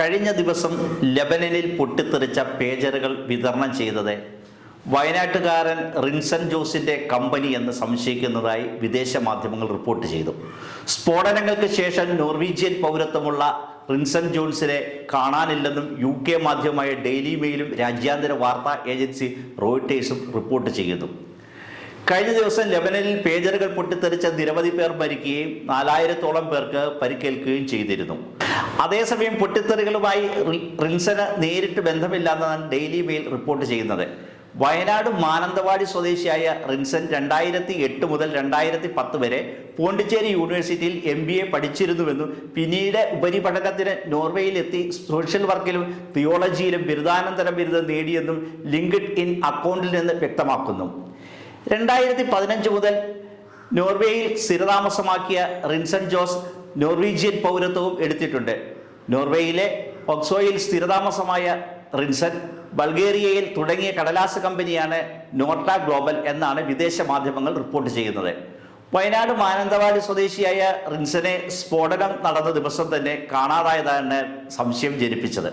കഴിഞ്ഞ ദിവസം ലെബനനിൽ പൊട്ടിത്തെറിച്ച പേജറുകൾ വിതരണം ചെയ്തത് വയനാട്ടുകാരൻ റിൻസൺ ജോസിന്റെ കമ്പനി എന്ന് സംശയിക്കുന്നതായി വിദേശ മാധ്യമങ്ങൾ റിപ്പോർട്ട് ചെയ്തു. സ്ഫോടനങ്ങൾക്ക് ശേഷം നോർവീജിയൻ പൗരത്വമുള്ള റിൻസൺ ജോൺസിനെ കാണാനില്ലെന്നും യു കെ മാധ്യമമായ ഡെയിലി മെയിലും രാജ്യാന്തര വാർത്താ ഏജൻസി റോയിട്ടേഴ്സും റിപ്പോർട്ട് ചെയ്യുന്നു. കഴിഞ്ഞ ദിവസം ലെബനനിൽ പേജറുകൾ പൊട്ടിത്തെറിച്ച നിരവധി പേർ മരിക്കുകയും നാലായിരത്തോളം പേർക്ക് പരിക്കേൽക്കുകയും ചെയ്തിരുന്നു. അതേസമയം പൊട്ടിത്തെറികളുമായി റിൻസന് നേരിട്ട് ബന്ധമില്ലാന്നാണ് ഡെയിലി മെയിൽ റിപ്പോർട്ട് ചെയ്യുന്നത്. വയനാട് മാനന്തവാടി സ്വദേശിയായ റിൻസൻ രണ്ടായിരത്തി എട്ട് മുതൽ രണ്ടായിരത്തി പത്ത് വരെ പോണ്ടിച്ചേരി യൂണിവേഴ്സിറ്റിയിൽ എം ബി എ പഠിച്ചിരുന്നുവെന്നും പിന്നീട് ഉപരിപഠനത്തിന് നോർവേയിലെത്തി സോഷ്യൽ വർക്കിലും തിയോളജിയിലും ബിരുദാനന്തര ബിരുദം നേടിയെന്നും ലിങ്ക്ഡ് ഇൻ അക്കൗണ്ടിൽ നിന്ന് വ്യക്തമാക്കുന്നു. രണ്ടായിരത്തി പതിനഞ്ച് മുതൽ നോർവേയിൽ സ്ഥിരതാമസമാക്കിയ റിൻസൺ ജോസ് നോർവീജിയൻ പൗരത്വവും എടുത്തിട്ടുണ്ട്. നോർവേയിലെ ഒക്സോയിൽ സ്ഥിരതാമസമായ റിൻസൻ ബൾഗേറിയയിൽ തുടങ്ങിയ കടലാസ് കമ്പനിയാണ് നോട്ട ഗ്ലോബൽ എന്നാണ് വിദേശ മാധ്യമങ്ങൾ റിപ്പോർട്ട് ചെയ്യുന്നത്. വയനാട് മാനന്തവാടി സ്വദേശിയായ റിൻസനെ സ്ഫോടനം നടന്ന ദിവസം തന്നെ കാണാതായതാണ് സംശയം ജനിപ്പിച്ചത്.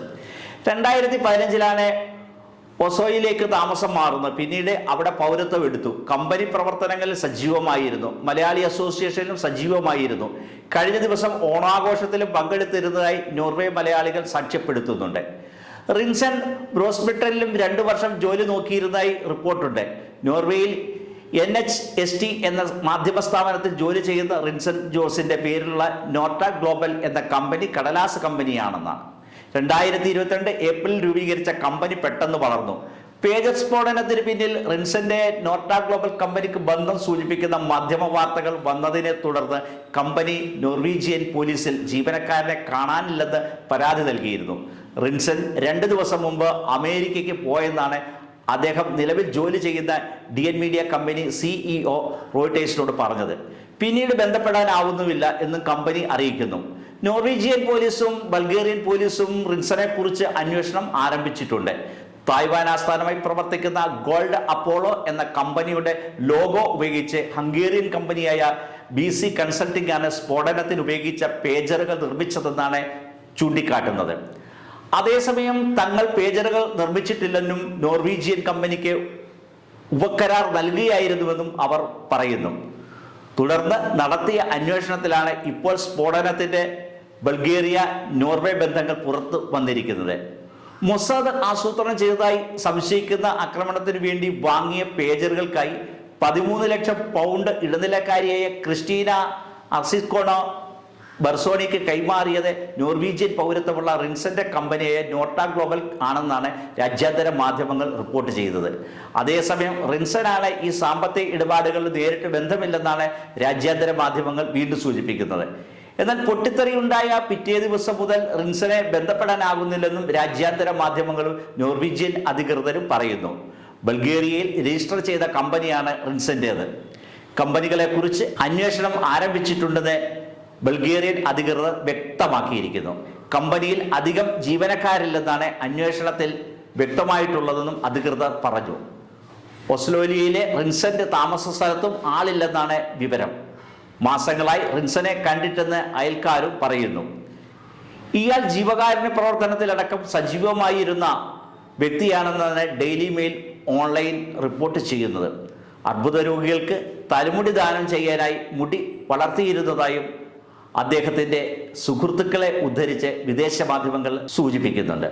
രണ്ടായിരത്തി പതിനഞ്ചിലാണ് ഒസോയിലേക്ക് താമസം മാറുന്നു. പിന്നീട് അവിടെ പൗരത്വം എടുത്തു. കമ്പനി പ്രവർത്തനങ്ങളിൽ സജീവമായിരുന്നു. മലയാളി അസോസിയേഷനിലും സജീവമായിരുന്നു. കഴിഞ്ഞ ദിവസം ഓണാഘോഷത്തിലും പങ്കെടുത്തിരുന്നതായി നോർവേ മലയാളികൾ സാക്ഷ്യപ്പെടുത്തുന്നുണ്ട്. റിൻസൺ ഹോസ്പിറ്റലിലും രണ്ടു വർഷം ജോലി നോക്കിയിരുന്നതായി റിപ്പോർട്ടുണ്ട്. നോർവേയിൽ എൻ എച്ച് എസ് ടി എന്ന മാധ്യമ സ്ഥാപനത്തിൽ ജോലി ചെയ്യുന്ന റിൻസൺ ജോസിന്റെ പേരിലുള്ള നോട്ട ഗ്ലോബൽ എന്ന കമ്പനി കടലാസ് കമ്പനിയാണെന്നാണ്. രണ്ടായിരത്തി ഇരുപത്തിരണ്ട് ഏപ്രിൽ രൂപീകരിച്ച കമ്പനി പെട്ടെന്ന് വളർന്നു. പേജർ സ്ഫോടനത്തിന് പിന്നിൽ റിൻസന്റെ നോട്ട ഗ്ലോബൽ കമ്പനിക്ക് ബന്ധം സൂചിപ്പിക്കുന്ന മാധ്യമ വാർത്തകൾ വന്നതിനെ തുടർന്ന് കമ്പനി നോർവീജിയൻ പോലീസിൽ ജീവനക്കാരനെ കാണാനില്ലെന്ന് പരാതി നൽകിയിരുന്നു. റിൻസൻ രണ്ട് ദിവസം മുമ്പ് അമേരിക്കയ്ക്ക് പോയെന്നാണ് അദ്ദേഹം നിലവിൽ ജോലി ചെയ്യുന്ന D N media company CEO റോയിട്ടേഴ്സിനോട് പറഞ്ഞത്. പിന്നീട് ബന്ധപ്പെടാനാവുന്നുമില്ല എന്നും കമ്പനി അറിയിക്കുന്നു. നോർവീജിയൻ പോലീസും ബൾഗേറിയൻ പോലീസും റിൻസനെ കുറിച്ച് അന്വേഷണം ആരംഭിച്ചിട്ടുണ്ട്. തായ്വാൻ ആസ്ഥാനമായി പ്രവർത്തിക്കുന്ന ഗോൾഡ് അപ്പോളോ എന്ന കമ്പനിയുടെ ലോഗോ ഉപയോഗിച്ച് ഹംഗേറിയൻ കമ്പനിയായ ബി സി കൺസൾട്ടിംഗ് ആണ് സ്ഫോടനത്തിന് ഉപയോഗിച്ച പേജറുകൾ നിർമ്മിച്ചതെന്നാണ് ചൂണ്ടിക്കാട്ടുന്നത്. അതേസമയം തങ്ങൾ പേജറുകൾ നിർമ്മിച്ചിട്ടില്ലെന്നും നോർവീജിയൻ കമ്പനിക്ക് ഉപകരാർ നൽകുകയായിരുന്നുവെന്നും അവർ പറയുന്നു. തുടർന്ന് നടത്തിയ അന്വേഷണത്തിലാണ് ഇപ്പോൾ സ്ഫോടനത്തിന്റെ ബൾഗേറിയ നോർവേ ബന്ധങ്ങൾ പുറത്തു വന്നിരിക്കുന്നത്. മൊസാദ് ആസൂത്രണം ചെയ്തതായി സംശയിക്കുന്ന ആക്രമണത്തിന് വേണ്ടി വാങ്ങിയ പേജറുകൾക്കായി പതിമൂന്ന് ലക്ഷം പൗണ്ട് ഇടനിലക്കാരിയായ ക്രിസ്റ്റീന അർസിസ്കോണോ ബർസോണിക്ക് കൈമാറിയത് നോർവീജിയൻ പൗരത്വമുള്ള റിൻസന്റെ കമ്പനിയായ നോട്ട ഗ്ലോബൽ ആണെന്നാണ് രാജ്യാന്തര മാധ്യമങ്ങൾ റിപ്പോർട്ട് ചെയ്തത്. അതേസമയം റിൻസനാണ് ഈ സാമ്പത്തിക ഇടപാടുകളിൽ നേരിട്ട് ബന്ധമില്ലെന്നാണ് രാജ്യാന്തര മാധ്യമങ്ങൾ വീണ്ടും സൂചിപ്പിക്കുന്നത്. എന്നാൽ പൊട്ടിത്തെറി ഉണ്ടായ പിറ്റേ ദിവസം മുതൽ റിൻസനെ ബന്ധപ്പെടാനാകുന്നില്ലെന്നും രാജ്യാന്തര മാധ്യമങ്ങളും നോർവീജിയൻ അധികൃതരും പറയുന്നു. ബൾഗേറിയയിൽ രജിസ്റ്റർ ചെയ്ത കമ്പനിയാണ് റിൻസന്റേത്. കമ്പനികളെ കുറിച്ച് അന്വേഷണം ആരംഭിച്ചിട്ടുണ്ടെന്ന് ബൾഗേറിയൻ അധികൃതർ വ്യക്തമാക്കിയിരിക്കുന്നു. കമ്പനിയിൽ അധികം ജീവനക്കാരില്ലെന്നാണ് അന്വേഷണത്തിൽ വ്യക്തമായിട്ടുള്ളതെന്നും അധികൃതർ പറഞ്ഞു. ഒസ്ലോലിയയിലെ റിൻസന്റ് താമസ സ്ഥലത്തും ആളില്ലെന്നാണ് വിവരം. മാസങ്ങളായി റിൻസനെ കണ്ടിട്ടെന്ന് അയൽക്കാരും പറയുന്നു. ഇയാൾ ജീവകാരുണ്യ പ്രവർത്തനത്തിലടക്കം സജീവമായിരുന്ന വ്യക്തിയാണെന്നാണ് ഡെയിലി മെയിൽ ഓൺലൈൻ റിപ്പോർട്ട് ചെയ്യുന്നത്. അർബുദ രോഗികൾക്ക് തലമുടി ദാനം ചെയ്യാനായി മുടി വളർത്തിയിരുന്നതായും അദ്ദേഹത്തിന്റെ സുഹൃത്തുക്കളെ ഉദ്ധരിച്ച് വിദേശ മാധ്യമങ്ങൾ സൂചിപ്പിക്കുന്നുണ്ട്.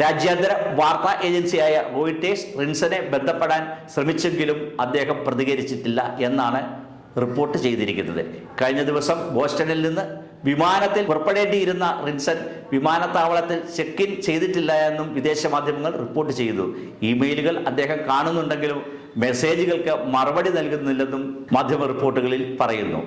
രാജ്യാന്തര വാർത്താ ഏജൻസിയായ റോയിട്ടേഴ്സ് റിൻസനെ ബന്ധപ്പെടാൻ ശ്രമിച്ചെങ്കിലും അദ്ദേഹം പ്രതികരിച്ചിട്ടില്ല എന്നാണ് റിപ്പോർട്ട് ചെയ്തിരിക്കുന്നത്. കഴിഞ്ഞ ദിവസം ബോസ്റ്റണിൽ നിന്ന് വിമാനത്തിൽ പുറപ്പെടേണ്ടിയിരുന്ന റിൻസൺ വിമാനത്താവളത്തിൽ ചെക്ക് ഇൻ ചെയ്തിട്ടില്ല എന്നും വിദേശ മാധ്യമങ്ങൾ റിപ്പോർട്ട് ചെയ്തു. ഇമെയിലുകൾ അദ്ദേഹം കാണുന്നുണ്ടെങ്കിലും മെസ്സേജുകൾക്ക് മറുപടി നൽകുന്നില്ലെന്നും മാധ്യമ റിപ്പോർട്ടുകളിൽ പറയുന്നു.